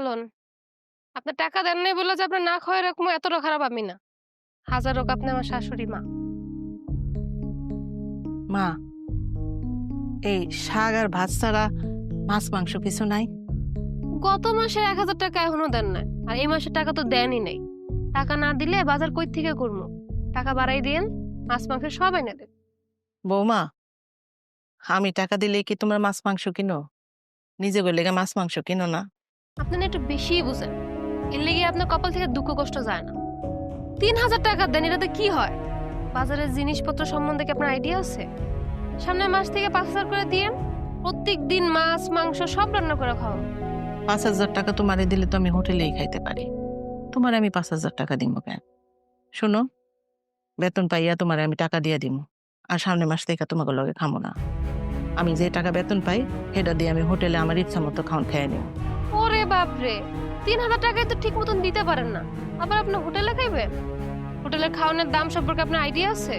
খায়ালন আপনি টাকা দেন নাই বলে যে আপনার না খাওয়া এরকম এতটা খারাপ আমি না। হাজার হোক আপনি আমার শাশুড়ি মা। মা এই শাক আর ভাত ছাড়া মাছ মাংস কিছু নাই? গত মাসে এক হাজার টাকা এখনও দেন না আর এই মাসের টাকা তো দেনই নাই। টাকা না দিলে বাজার কই থেকে করব? টাকা বাড়াই দিন মাছ মাংস সব এনে দেন। বৌমা আমি টাকা দিলে কি তোমরা মাছ মাংস কিনো? নিজে গেলে মাছ মাংস কিনো না? আপনি না একটু বেশিই বুঝেন। এর লেগে আপনার কপাল থেকে দুঃখ কষ্ট যায় না। তিন হাজার টাকা দেন, এটাতে কি হয়? বাজারের জিনিসপত্র সম্বন্ধে কি আপনার আইডিয়া আছে? সামনের মাস থেকে পাঁচ হাজার করে দিয়ে প্রত্যেক দিন মাছ, মাংস সব রান্না করে খাও পাঁচ হাজার টাকা তোমারে দিলে তো আমি হোটেলেই খাইতে পারি। তোমার আমি পাঁচ হাজার টাকা দিব কেন? শোনো, বেতন পাইয়া তোমার আমি টাকা দিয়ে দিব আর সামনের মাস থেকে তোমাকে লগে খামো না। আমি যে টাকা বেতন পাই, সেটা দিয়ে আমি হোটেলে আমার ইচ্ছা মতো খাওয়ান খেয়ে নিব ওরে বাপরে, তিন হাজার টাকায় তো ঠিক মতন দিতে পারেন না। আবার আপনি হোটেলে খাইবেন? হোটেলের খাওয়ানোর দাম সম্পর্কে আপনার আইডিয়া আছে?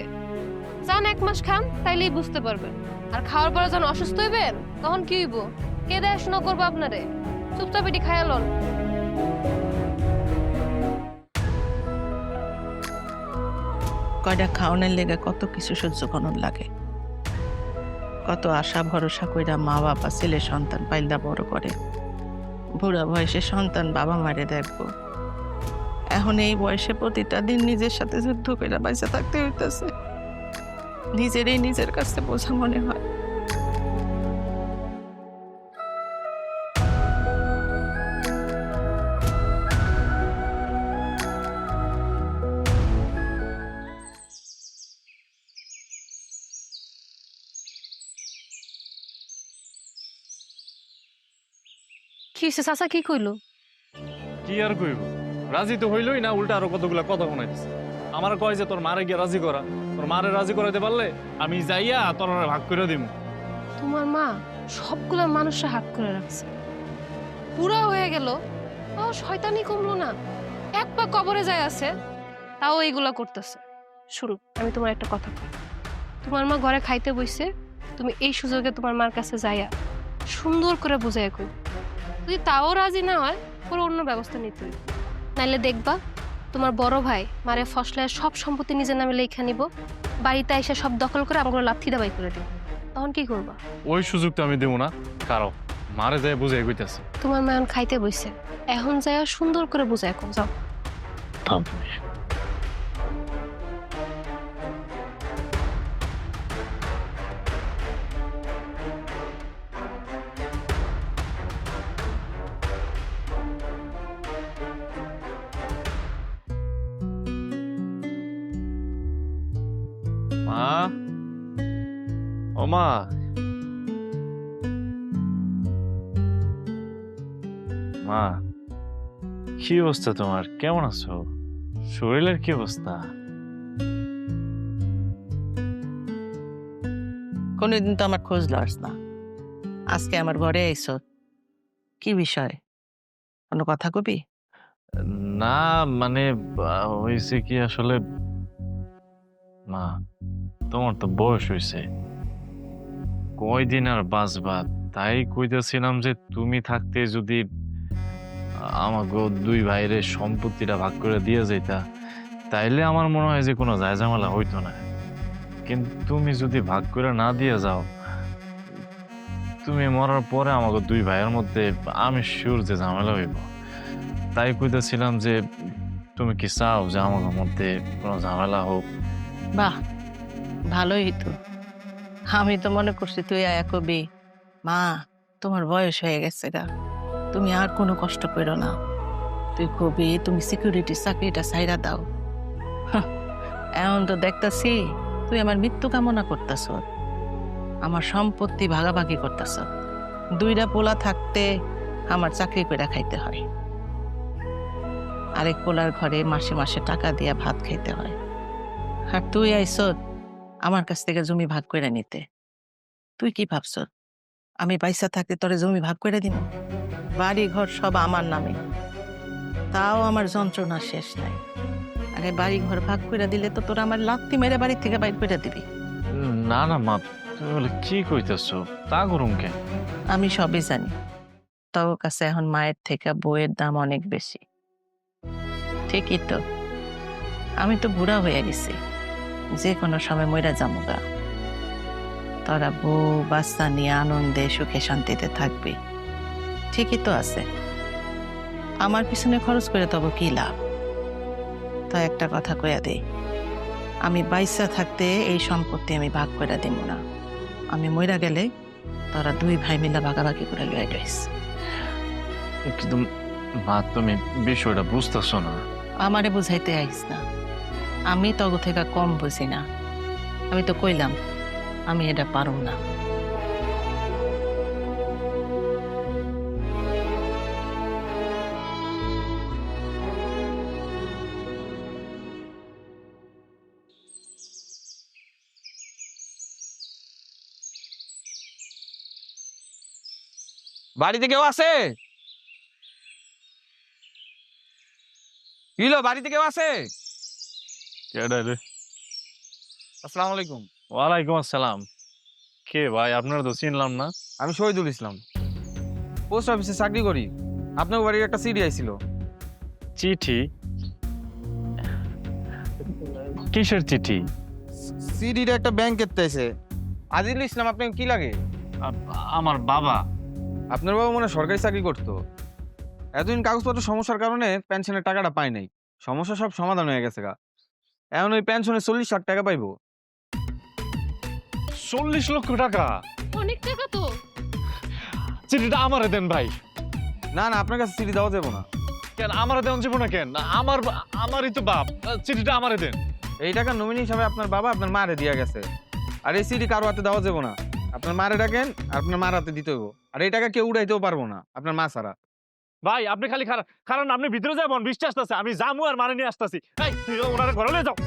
যান এক মাস খান, তাইলেই বুঝতে পারবেন। আর খাওয়ার পরে যখন অসুস্থ হইবেন, তখন কি হইব? কে দেখাশোনা করব আপনারে? চুপচাপ এটি খায়ালন কয়টা খাওয়ানোর লেগে কত কিছু সহ্য করণ লাগে। কত আশা ভরসা কইরা মা বাবা ছেলে, সন্তান পাইলদা বড় করে। বুড়া বয়সে সন্তান বাবা মারে দেখব। এখন এই বয়সে প্রতিটা দিন নিজের সাথে যুদ্ধ করে বাইসা থাকতে হইতেছে। নিজেরই নিজের কাছে বোঝা মনে হয়। কি হয়েছে চাচা কি কইলো? কি আর কইব? রাজি তো হইলই না উল্টা আরও কতগুলা কথা শোনাইতেছে। আমার কয় যে তোর মারে গিয়ে রাজি করা। তোর মারে রাজি করাইতে পারলে আমি যাইয়া তোর ভাগ করে দিব তোমার মা সবগুলা মানুষের হাত করে রাখছে। পুরা হয়ে গেল তাও শয়তানি কমলো না। এক পা কবরে যায় আছে তাও এইগুলা করতেছে। শুনো আমি তোমার একটা কথা কই। তোমার মা ঘরে খাইতে বইছে তুমি এই সুযোগে তোমার মার কাছে যাইয়া সুন্দর করে বুঝাইয়া কই যদি তাও রাজি না হয় পুরো অন্য ব্যবস্থা নিতে হইব নাইলে দেখবা তোমার বড় ভাই মারে ফসলের সব সম্পত্তি নিজের নামে লেখা নিব। বাড়িতে এসে সব দখল করে আমাকে লাথি দাবাই করে দিব। তখন কি করবা? ওই সুযোগটা আমি দেবো না। কারও? মারে যায় বুঝে কইতাছে। তোমার মায়ন এখন খাইতে বইছে। এখন যায় সুন্দর করে বুঝায় কম যাও। মা? ও মা। মা কি অবস্থা তোমার? কেমন আছো? শরীরের কি অবস্থা? কোনোদিন তো আমার খোঁজ লস না। আজকে আমার ঘরে আইস। কি বিষয়? কোনো কথা কবি? না মানে হয়েছে কি আসলে? মা তোমার তো বয়স হয়েছে। কয়দিন আর বাঁচবা তাই কইতেছিলাম যে তুমি থাকতে যদি আমাকে দুই ভাইয়ের সম্পত্তিটা ভাগ করে দিয়ে যেতা তাইলে আমার মনে হয় যে কোনো যায় ঝামেলা হইতো না। কিন্তু তুমি যদি ভাগ করে না দিয়ে যাও, তুমি মরার পরে আমাকে দুই ভাইয়ের মধ্যে আমি শিওর যে ঝামেলা হইব। তাই কইতেছিলাম যে তুমি কি চাও যে আমার মধ্যে কোনো ঝামেলা হোক? বাহ! ভালোই তো আমি তো মনে করছি তুই আয়া কবি। মা, তোমার বয়স হয়ে গেছে গা। তুমি আর কোনো কষ্ট করো না। তুই কবি, তুমি সিকিউরিটি চাকরিটা সাইরা দাও। এখন তো দেখতাছি তুই আমার মৃত্যু কামনা করতেছ। আমার সম্পত্তি ভাগাভাগি করতেছ। দুইটা পোলা থাকতে আমার চাকরি করে খাইতে হয়। আরেক পোলার ঘরে মাসে মাসে টাকা দিয়ে ভাত খাইতে হয়। আর তুই আইস আমার কাছ থেকে জমি ভাগ করে নিতে। তুই কি ভাবছ? আমি পয়সা থাকতে তোরে জমি ভাগ করে দিব? বাড়ি ঘর সব আমার নামে। তাও আমার যন্ত্রণা শেষ নাই। আরে বাড়ি ঘর ভাগ করে দিলে তো তোরা আমার লাত্তি মেরে বাড়ি থেকে বাইর করে দিবি। না না মা তুমি বলে কি কইতেছো? তা করুম কে আমি সবই জানি। তোর কাছে এখন মায়ের থেকে বইয়ের দাম অনেক বেশি। ঠিকই তো। আমি তো বুড়া হয়ে গেছি। যে কোনো সময় মইরা যামুগা তারা বউ বাচ্চা নিয়ে আনন্দে সুখে শান্তিতে থাকবে। ঠিকই তো আছে। আমার পিছনে খরচ করে তবে কি লাভ? তা একটা কথা কইয়া দে আমি বাইসা থাকতে এই সম্পত্তি আমি ভাগ করে দিব না। আমি মইরা গেলে তারা দুই ভাই মিলা ভাগাভাগি করে লয়ে যাইস। কিন্তু মা তুমি বিষয়টা বুঝতেছো না। আমারে বুঝাইতে আইস না। আমি তগ থেকে কম বুঝি না। আমি তো কইলাম, আমি এটা পারব না। বাড়িতে কেউ আছে? কিলো বাড়িতে কেউ আছে? আসসালামু আলাইকুম। ওয়ালাইকুম আসসালাম। কে ভাই? আপনারা তো চিনলাম না। আমি শহীদুল ইসলাম। পোস্ট অফিসে চাকরি করি। আপনার বাড়ির একটা আইছিল। চিঠি? কিসের চিঠি? সিডিটা একটা ব্যাংক এসে আজিজুল ইসলাম আপনাকে কি লাগে? আমার বাবা। আপনার বাবা মনে সরকারি চাকরি করতো। এতদিন কাগজপত্র সমস্যার কারণে পেনশনের টাকাটা পায় নাই। সমস্যা সব সমাধান হয়ে গেছে গা। এখন ওই পেনশনে চল্লিশ লাখ টাকা পাইবো। চল্লিশ লক্ষ টাকা? অনেক টাকা তো। চিঠিটা আমারে দেন ভাই। না না আপনার কাছে সিডি দেওয়া যাব না। কেন আমারে দেন জীবনে কেন? আমার আমারই তো বাপ। চিঠিটা আমারে দেন। এই টাকা নমিনি হিসাবে আপনার বাবা আপনার মারে দিয়ে গেছে। আর এই সিডি কারও হাতে দেওয়া যাব না। আপনার মারে ডাকেন আর আপনার মার হাতে দিতে হইব। আর এই টাকা কেউ উড়াইতেও পারব না আপনার মা ছাড়া। ভাই, আপনি খালি খারাপ কারণ আপনি ভিতরে যাবেন বৃষ্টি আসতেছে, আমি জামু আর মানে নিয়ে আসতেছি। ভাই তুই ওনার ঘরে যাও।